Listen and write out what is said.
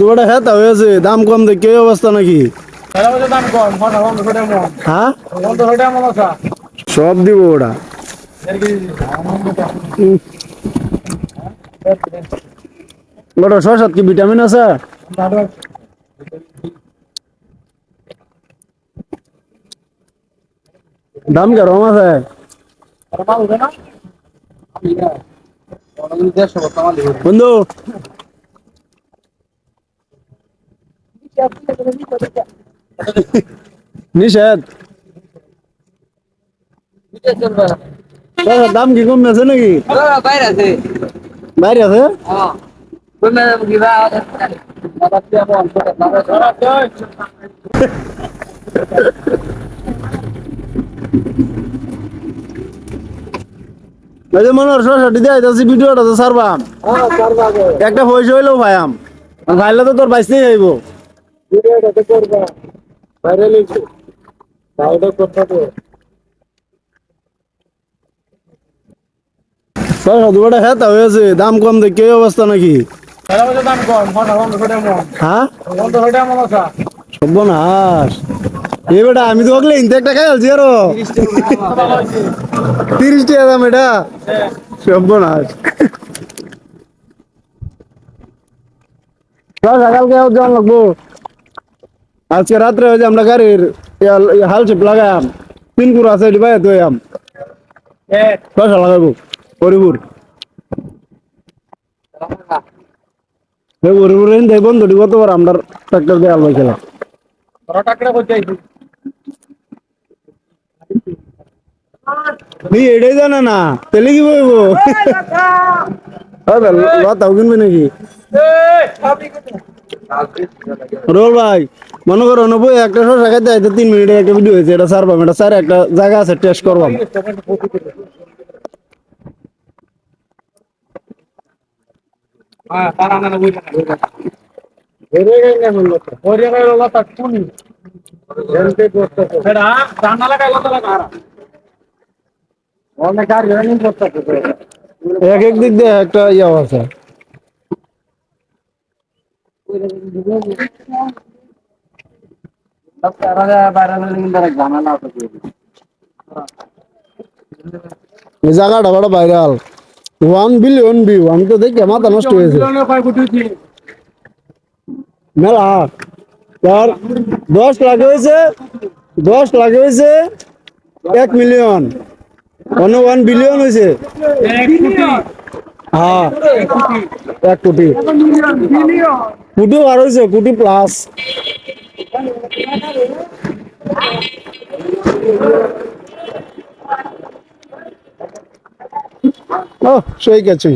দুটা হেতা হয়েছে দাম কম দেখে অবস্থা নাকি? হ্যাঁ? সব দিব ওটা ওটা ছয় সাত কি ভিটামিন আছে? দাম কেরম আছে? বন্ধু নিষেধ। দাম কি কমেছে নাকি? বাইরে আছে? বাইরে আছে হ্যাঁ মনে হয় ছয়শোটি দিয়ে আইতাছি ভিডিওটা তো সারবাম একটা পয়সা হইলেও ভাইয়াম ভাইলে তো তোর বাইসতেই আইব ছয়শো দুটা হেতা হয়েছে। দাম কম দেখে এই অবস্থা নাকি? দাম কম কথা বন্ধ করে মন হ্যাঁ সর্বনাশ। বেটা আমি তো ওগলে ইনতে একটা খাই আলছি আরও। তিরিশ টাকা দাম এটা। সর্বনাশ। সকালকে যাওয়া লাগবো। আজকে রাত্রে হয়ে আমরা গাড়ির হাল চিপ লাগাম কুড়া আছে ডিবাই তো আম। পয়সা লাগাবো হরিপুর হরিপুর দেয় বন্ধু কত বার আমরা ট্রাক্টর দিয়ে আলবাই খেলাম নি এটাই জানে না তেলে কি বলব লতাও কিনবে নাকি? রোল ভাই মনে করো নব্বই একটা শো টাকা দেয় তিন মিনিটের একটা ভিডিও হয়েছে এটা সারবাম এটা স্যার একটা জায়গা আছে টেস্ট করবাম। হ্যাঁ এক এক দিক দিয়ে একটা ইয়ে আছে। জায়গাটা বড় ভাইরাল ওয়ান বিলিয়ন ভিউ আমি তো দেখি মাথা নষ্ট হয়েছে মেলা তার দশ লাখ হয়েছে দশ লাখ হয়েছে এক মিলিয়ন অন্য ওয়ান বিলিয়ন হয়েছে হ্যাঁ এক কোটি। কোটি আর কোটি প্লাস ও সেই গেছে